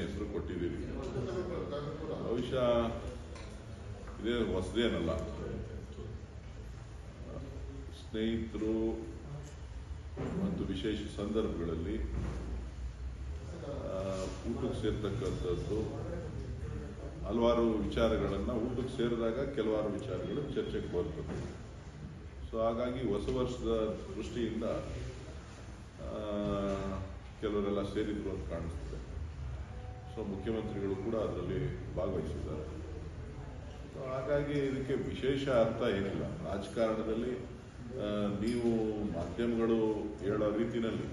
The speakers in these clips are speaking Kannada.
ಏನು ಹೆಸರು ಕೊಟ್ಟಿದ್ದೀರಿ. ಬಹುಶಃ ಇದೇ ಹೊಸದೇನಲ್ಲ. ಸ್ನೇಹಿತರು ಮತ್ತು ವಿಶೇಷ ಸಂದರ್ಭಗಳಲ್ಲಿ ಊಟಕ್ಕೆ ಸೇರ್ತಕ್ಕಂಥದ್ದು, ಹಲವಾರು ವಿಚಾರಗಳನ್ನು ಊಟಕ್ಕೆ ಸೇರಿದಾಗ ಕೆಲವಾರು ವಿಚಾರಗಳು ಚರ್ಚೆಗೆ ಬರ್ತದೆ. ಸೊ ಹಾಗಾಗಿ ಹೊಸ ವರ್ಷದ ದೃಷ್ಟಿಯಿಂದ ಕೆಲವರೆಲ್ಲ ಸೇರಿದ್ರು ಅಂತ ಕಾಣಿಸ್ತದೆ. ಸೊ ಮುಖ್ಯಮಂತ್ರಿಗಳು ಕೂಡ ಅದರಲ್ಲಿ ಭಾಗವಹಿಸಿದ್ದಾರೆ. ಸೊ ಹಾಗಾಗಿ ಇದಕ್ಕೆ ವಿಶೇಷ ಅರ್ಥ ಏನಿಲ್ಲ. ರಾಜಕಾರಣದಲ್ಲಿ ನೀವು ಮಾಧ್ಯಮಗಳು ಹೇಳೋ ರೀತಿಯಲ್ಲಿ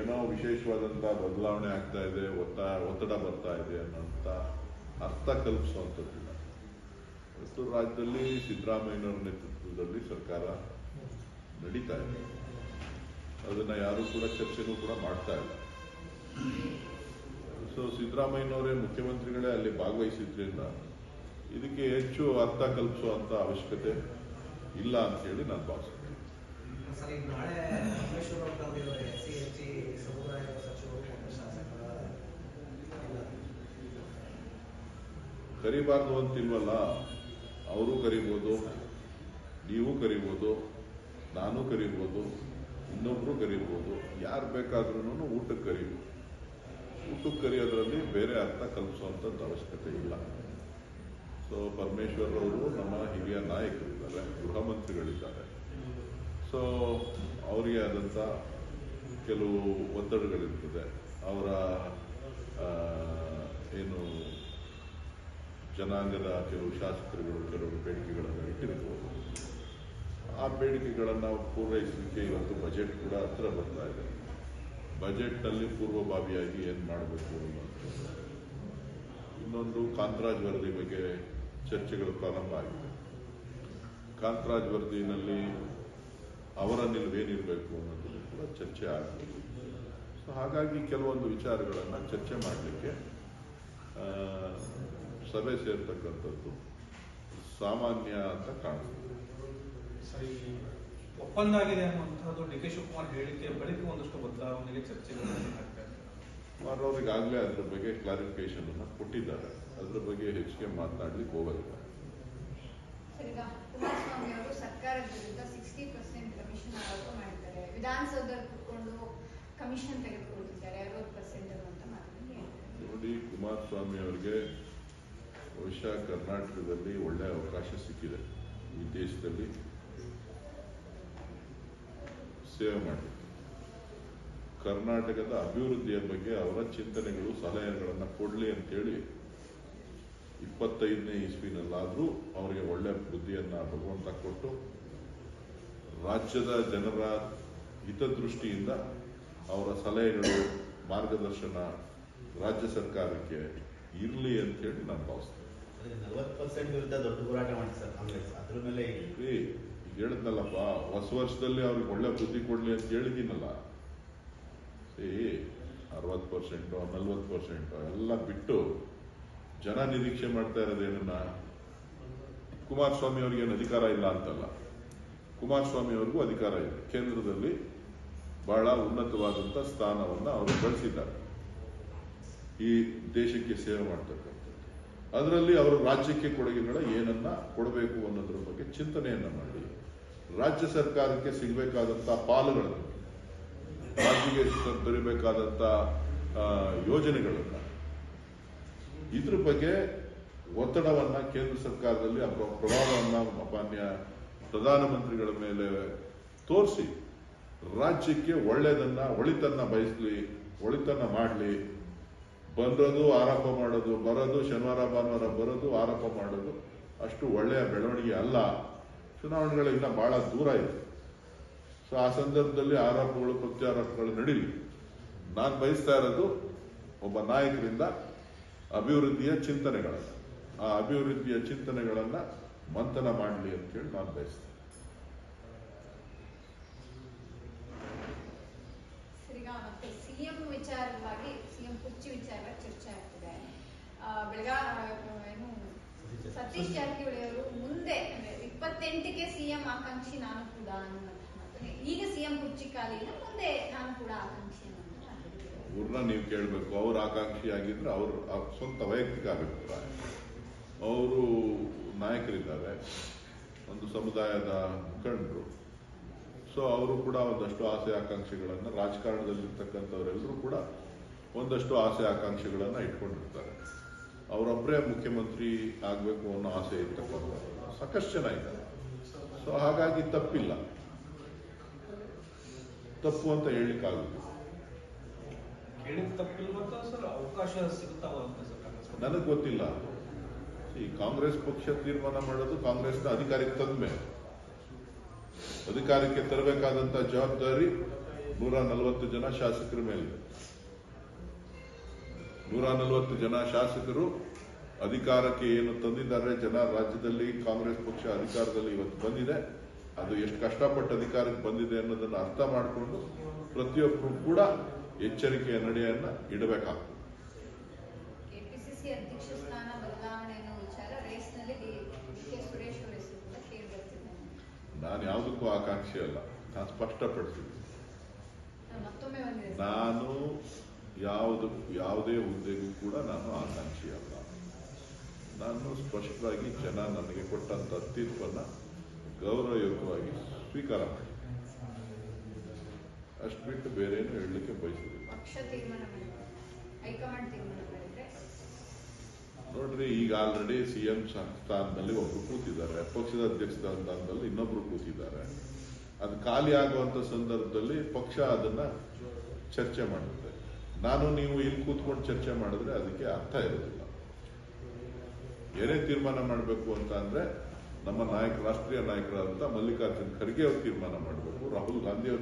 ಏನೋ ವಿಶೇಷವಾದಂಥ ಬದಲಾವಣೆ ಆಗ್ತಾ ಇದೆ, ಒತ್ತ, ಒತ್ತಡ ಬರ್ತಾ ಇದೆ ಅನ್ನೋಂಥ ಅರ್ಥ ಕಲ್ಪಿಸುವಂಥದ್ದಿಲ್ಲ. ಇವತ್ತು ರಾಜ್ಯದಲ್ಲಿ ಸಿದ್ದರಾಮಯ್ಯನವರ ನೇತೃತ್ವದಲ್ಲಿ ಸರ್ಕಾರ ನಡೀತಾ ಇದೆ. ಅದನ್ನ ಯಾರು ಕೂಡ ಚರ್ಚೆನೂ ಕೂಡ ಮಾಡ್ತಾ ಇಲ್ಲ. ಸೊ ಸಿದ್ದರಾಮಯ್ಯನವರೇ ಮುಖ್ಯಮಂತ್ರಿಗಳೇ ಅಲ್ಲಿ ಭಾಗವಹಿಸಿದ್ರಿಂದ ಇದಕ್ಕೆ ಹೆಚ್ಚು ಅರ್ಥ ಕಲ್ಪಿಸುವಂತ ಅವಶ್ಯಕತೆ ಇಲ್ಲ ಅಂತ ಹೇಳಿ ನಾನು ಭಾವಿಸ್ತೀನಿ. ಕರಿಬಾರ್ದು ಅಂತಿಲ್ವಲ್ಲ ಅವರು ಕರಿಬೋದು ನೀವು ಕರಿಬೋದು ನಾನು ಕರಿಬೋದು ಇನ್ನೊಬ್ಬರು ಕರಿಬೋದು ಯಾರು ಬೇಕಾದ್ರೂ ಊಟಕ್ಕೆ ಕರಿಬೋದು. ಊಟಕ್ಕೆ ಕರೆಯೋದ್ರಲ್ಲಿ ಬೇರೆ ಅರ್ಥ ಕಲ್ಪಿಸುವಂಥದ್ದು ಅವಶ್ಯಕತೆ ಇಲ್ಲ. ಸೊ ಪರಮೇಶ್ವರ್ ಅವರು ನಮ್ಮ ಹಿರಿಯ ನಾಯಕರಿದ್ದಾರೆ ಗೃಹ ಸೊ ಅವರಿಗೆ ಆದಂಥ ಕೆಲವು ಒತ್ತಡಗಳಿರ್ತದೆ. ಅವರ ಏನು ಜನಾಂಗದ ಕೆಲವು ಶಾಸಕರುಗಳು, ಕೆಲವು ಬೇಡಿಕೆಗಳನ್ನು ಇಟ್ಟಿರ್ಬೋದು. ಆ ಬೇಡಿಕೆಗಳನ್ನು ಪೂರೈಸಲಿಕ್ಕೆ ಇವತ್ತು ಬಜೆಟ್ ಕೂಡ ಹತ್ರ ಬರ್ತಾ ಇದೆ. ಬಜೆಟ್ನಲ್ಲಿ ಪೂರ್ವಭಾವಿಯಾಗಿ ಏನು ಮಾಡಬೇಕು ಅನ್ನೋದು. ಇನ್ನೊಂದು ಕಾಂತರಾಜ್ ವರದಿ ಬಗ್ಗೆ ಚರ್ಚೆಗಳು ಪ್ರಾರಂಭ ಆಗಿದೆ. ಕಾಂತರಾಜ್ ವರದಿನಲ್ಲಿ ಅವರ ನಿಲುವೇನಿರಬೇಕು ಅನ್ನೋದು ಕೂಡ ಚರ್ಚೆ ಆಗಿದೆ. ಸೊ ಹಾಗಾಗಿ ಕೆಲವೊಂದು ವಿಚಾರಗಳನ್ನು ಚರ್ಚೆ ಮಾಡಲಿಕ್ಕೆ ಸಭೆ ಸೇರ್ತಕ್ಕಂಥದ್ದು ಸಾಮಾನ್ಯ ಅಂತ ಸರಿ. ಒಪ್ಪಂದ ಆಗಿದೆ ಅನ್ನುವಂಥದ್ದು ಡಿ ಕೆ ಶಿವಕುಮಾರ್ ಹೇಳಿಕೆ ಬಳಿಕ ಒಂದಷ್ಟು ಬದಲಾವಣೆಗೆ ಚರ್ಚೆಗಳು ಆಗ್ತಾ ಇದೆ ಕುಮಾರ್ ಅವ್ರಿಗಾಗಲೇ ಅದ್ರ ಬಗ್ಗೆ ಕ್ಲಾರಿಫಿಕೇಶನ್ ಅನ್ನು ಕೊಟ್ಟಿದ್ದಾರೆ. ಅದ್ರ ಬಗ್ಗೆ ಹೆಚ್ಚಿಗೆ ಮಾತನಾಡ್ಲಿಕ್ಕೆ ಹೋಗೋದಿಲ್ಲ ಸರ್, ಈಗ ಕುಮಾರಸ್ವಾಮಿ ಅವರು ಸರ್ಕಾರದ ವಿರುದ್ಧ ಸಿಕ್ಸ್ಟಿ ಪರ್ಸೆಂಟ್ ಕಮಿಷನ್ ಆರೋಪ ಮಾಡ್ತಾರೆ ವಿಧಾನಸೌಧದಲ್ಲಿ ಕುತ್ಕೊಂಡು ಕಮಿಷನ್ ತೆಗೆದುಕೊಂಡಿದ್ದಾರೆ ಅರವತ್ತು ಪರ್ಸೆಂಟ್ ಅಂತ ನೋಡಿ ಕುಮಾರಸ್ವಾಮಿ ಅವರಿಗೆ ಬಹುಶಃ ಕರ್ನಾಟಕದಲ್ಲಿ ಒಳ್ಳೆ ಅವಕಾಶ ಸಿಕ್ಕಿದೆ. ಈ ದೇಶದಲ್ಲಿ ಸೇವೆ ಮಾಡಿದೆ ಕರ್ನಾಟಕದ ಅಭಿವೃದ್ಧಿಯ ಬಗ್ಗೆ ಅವರ ಚಿಂತನೆಗಳು ಸಲಹೆಗಳನ್ನು ಕೊಡಲಿ ಅಂತೇಳಿ ಇಪ್ಪತ್ತೈದನೇ ಇಸ್ವಿನಲ್ಲಾದರೂ ಅವರಿಗೆ ಒಳ್ಳೆ ಬುದ್ಧಿಯನ್ನ ಭಗವಂತ ಕೊಟ್ಟು ರಾಜ್ಯದ ಜನರ ಹಿತದೃಷ್ಟಿಯಿಂದ ಅವರ ಸಲಹೆಗಳು ಮಾರ್ಗದರ್ಶನ ರಾಜ್ಯ ಸರ್ಕಾರಕ್ಕೆ ಇರಲಿ ಅಂತೇಳಿ ನಾನು ಭಾವಿಸ್ತೇನೆ. ಹೇಳಿದ್ನಲ್ಲಪ್ಪ, ಹೊಸ ವರ್ಷದಲ್ಲಿ ಅವ್ರಿಗೆ ಒಳ್ಳೆ ಬುದ್ಧಿ ಕೊಡ್ಲಿ ಅಂತ ಹೇಳಿದ್ದೀನಲ್ಲ ಅರವತ್ ಅರವತ್ತು ಪರ್ಸೆಂಟು, ನಲ್ವತ್ತು ಪರ್ಸೆಂಟು, ಎಲ್ಲ ಬಿಟ್ಟು ಜನ ನಿರೀಕ್ಷೆ ಮಾಡ್ತಾ ಇರೋದೇನನ್ನ ಕುಮಾರಸ್ವಾಮಿ ಅವ್ರಿಗೇನು ಅಧಿಕಾರ ಇಲ್ಲ ಅಂತಲ್ಲ. ಕುಮಾರಸ್ವಾಮಿ ಅವ್ರಿಗೂ ಅಧಿಕಾರ ಇದೆ ಕೇಂದ್ರದಲ್ಲಿ ಬಹಳ ಉನ್ನತವಾದಂಥ ಸ್ಥಾನವನ್ನ ಅವರು ಗಳಿಸಿದ್ದಾರೆ. ಈ ದೇಶಕ್ಕೆ ಸೇವೆ ಮಾಡ್ತಕ್ಕಂಥದ್ದು. ಅದರಲ್ಲಿ ಅವರು ರಾಜ್ಯಕ್ಕೆ ಕೊಡುಗೆಗಳ ಏನನ್ನ ಕೊಡಬೇಕು ಅನ್ನೋದ್ರ ಬಗ್ಗೆ ಚಿಂತನೆಯನ್ನ ಮಾಡಿ. ರಾಜ್ಯ ಸರ್ಕಾರಕ್ಕೆ ಸಿಗಬೇಕಾದಂಥ ಪಾಲುಗಳನ್ನು ರಾಜ್ಯಕ್ಕೆ ದೊರೆಯಬೇಕಾದಂತಹ ಯೋಜನೆಗಳನ್ನ ಇದ್ರ ಬಗ್ಗೆ ಒತ್ತಡವನ್ನ ಕೇಂದ್ರ ಸರ್ಕಾರದಲ್ಲಿ ಪ್ರಭಾವವನ್ನ ಮಾನ್ಯ ಪ್ರಧಾನಮಂತ್ರಿಗಳ ಮೇಲೆ ತೋರಿಸಿ, ರಾಜ್ಯಕ್ಕೆ ಒಳ್ಳೆಯದನ್ನ ಒಳಿತನ್ನ ಬಯಸಲಿ, ಒಳಿತನ್ನ ಮಾಡಲಿ. ಬಂದೋದು ಆರೋಪ ಮಾಡೋದು, ಬರೋದು ಶನಿವಾರ, ಭಾನುವಾರ ಬರೋದು ಆರೋಪ ಮಾಡೋದು ಅಷ್ಟು ಒಳ್ಳೆಯ ಬೆಳವಣಿಗೆ ಅಲ್ಲ. ಚುನಾವಣೆಗಳು ಇನ್ನ ಬಹಳ ದೂರ ಇದೆ. ಸೊ ಆ ಸಂದರ್ಭದಲ್ಲಿ ಆರೋಪಗಳು ಪ್ರತ್ಯಾರೋಪಗಳು ನಡೀಲಿ. ನಾನು ಬಯಸ್ತಾ ಇರೋದು ಒಬ್ಬ ನಾಯಕರಿಂದ ಅಭಿವೃದ್ಧಿಯ ಚಿಂತನೆಗಳನ್ನು ಆ ಅಭಿವೃದ್ಧಿಯ ಚಿಂತನೆಗಳನ್ನ ಮಂಥನ ಮಾಡಲಿ ಅಂತೇಳಿ ನಾನು ಬಯಸ್ತೇನೆ. ಸಿಎಂ ವಿಚಾರವಾಗಿ ಚರ್ಚೆ ಆಗ್ತಿದೆ. ಆ, ಬೆಳಗಾ ಏನು ಸತೀಶ್ ಜಾರಕಿಹೊಳಿ ಅವರು ಮುಂದೆ ಇಪ್ಪತ್ತೆಂಟಕ್ಕೆ ಸಿಎಂ ಆಕಾಂಕ್ಷಿ ನಾನು ಕೂಡ ಈಗ ಈಗ ಸಿಎಂ ಕುರ್ಚಿ ಖಾಲಿ ಇಲ್ಲ ಮುಂದೆ ನಾನು ಕೂಡ ಆಕಾಂಕ್ಷಿ ಅವ್ರನ್ನ ನೀವು ಕೇಳಬೇಕು. ಅವ್ರ ಆಕಾಂಕ್ಷಿ ಆಗಿದ್ರೆ ಅವ್ರ ಸ್ವಂತ ವೈಯಕ್ತಿಕ ಅಭಿಪ್ರಾಯ. ಅವರು ನಾಯಕರಿದ್ದಾರೆ. ಒಂದು ಸಮುದಾಯದ ಮುಖಂಡರು. ಸೊ ಅವರು ಕೂಡ ಒಂದಷ್ಟು ಆಸೆ ಆಕಾಂಕ್ಷೆಗಳನ್ನು ರಾಜಕಾರಣದಲ್ಲಿರ್ತಕ್ಕಂಥವರೆಲ್ಲರೂ ಕೂಡ ಒಂದಷ್ಟು ಆಸೆ ಆಕಾಂಕ್ಷೆಗಳನ್ನು ಇಟ್ಕೊಂಡಿರ್ತಾರೆ. ಅವರೊಬ್ಬರೇ ಮುಖ್ಯಮಂತ್ರಿ ಆಗಬೇಕು ಅನ್ನೋ ಆಸೆ ಇರ್ತಕ್ಕಂಥ ಸಾಕಷ್ಟು ಜನ ಇದ್ದಾರೆ. ಸೊ ಹಾಗಾಗಿ ತಪ್ಪಿಲ್ಲ. ತಪ್ಪು ಅಂತ ಹೇಳಲಿಕ್ಕಾಗುತ್ತೆ? ನನಗೆ ಗೊತ್ತಿಲ್ಲ. ಈ ಕಾಂಗ್ರೆಸ್ ಪಕ್ಷ ತೀರ್ಮಾನ ಮಾಡೋದು ಕಾಂಗ್ರೆಸ್ನ ಅಧಿಕಾರಕ್ಕೆ ತಂದ ಮೇಲೆ. ಅಧಿಕಾರಕ್ಕೆ ತರಬೇಕಾದಂತ ಜವಾಬ್ದಾರಿ ನೂರ ನಲವತ್ತು ಜನ ಶಾಸಕರ ಮೇಲಿದೆ. ನೂರ ನಲವತ್ತು ಜನ ಶಾಸಕರು ಅಧಿಕಾರಕ್ಕೆ ಏನು ತಂದಿದ್ದಾರೆ ಜನ ರಾಜ್ಯದಲ್ಲಿ ಕಾಂಗ್ರೆಸ್ ಪಕ್ಷ ಅಧಿಕಾರದಲ್ಲಿ ಇವತ್ತು ಬಂದಿದೆ. ಅದು ಎಷ್ಟು ಕಷ್ಟಪಟ್ಟು ಅಧಿಕಾರಕ್ಕೆ ಬಂದಿದೆ ಅನ್ನೋದನ್ನ ಅರ್ಥ ಮಾಡಿಕೊಂಡು ಪ್ರತಿಯೊಬ್ಬರು ಕೂಡ ಎಚ್ಚರಿಕೆಯ ನಡೆಯನ್ನ ಇಡಬೇಕಾಗ್ತದೆ. ನಾನು ಯಾವುದಕ್ಕೂ ಆಕಾಂಕ್ಷೆ ಅಲ್ಲ. ನಾನು ಸ್ಪಷ್ಟಪಡಿಸಿದ್ದೀನಿ ನಾನು ಯಾವುದು ಯಾವುದೇ ಹುದ್ದೆಗೂ ಕೂಡ ನಾನು ಆಕಾಂಕ್ಷಿ ಅಲ್ಲ. ನಾನು ಸ್ಪಷ್ಟವಾಗಿ ಜನ ನನಗೆ ಕೊಟ್ಟಂತ ತೀರ್ಪನ್ನ ಗೌರವಯುತವಾಗಿ ಸ್ವೀಕಾರ ಮಾಡಿ. ಅಷ್ಟು ಬಿಟ್ಟು ಬೇರೆ ಏನು ಹೇಳಲಿಕ್ಕೆ ಮಾಡಿದ್ರೆ? ನೋಡ್ರಿ ಈಗ ಆಲ್ರೆಡಿ ಸಿ ಎಂ ಸ್ಥಾನದಲ್ಲಿ ಒಬ್ರು ಕೂತಿದ್ದಾರೆ. ಪಕ್ಷದ ಅಧ್ಯಕ್ಷ ಸ್ಥಾನದಲ್ಲಿ ಇನ್ನೊಬ್ರು ಕೂತಿದ್ದಾರೆ. ಅದು ಖಾಲಿ ಆಗುವಂತ ಸಂದರ್ಭದಲ್ಲಿ ಪಕ್ಷ ಅದನ್ನ ಚರ್ಚೆ ಮಾಡುತ್ತೆ. ನಾನು ನೀವು ಇಲ್ಲಿ ಕೂತ್ಕೊಂಡು ಚರ್ಚೆ ಮಾಡಿದ್ರೆ ಅದಕ್ಕೆ ಅರ್ಥ ಇರೋದಿಲ್ಲ ಏನೇ ತೀರ್ಮಾನ ಮಾಡಬೇಕು ಅಂತ ಅಂದ್ರೆ ನಮ್ಮ ನಾಯಕ, ರಾಷ್ಟ್ರೀಯ ನಾಯಕರಾದಂತ ಮಲ್ಲಿಕಾರ್ಜುನ್ ಖರ್ಗೆ ಅವರು ತೀರ್ಮಾನ ಮಾಡಬೇಕು, ರಾಹುಲ್ ಗಾಂಧಿ ಅವರು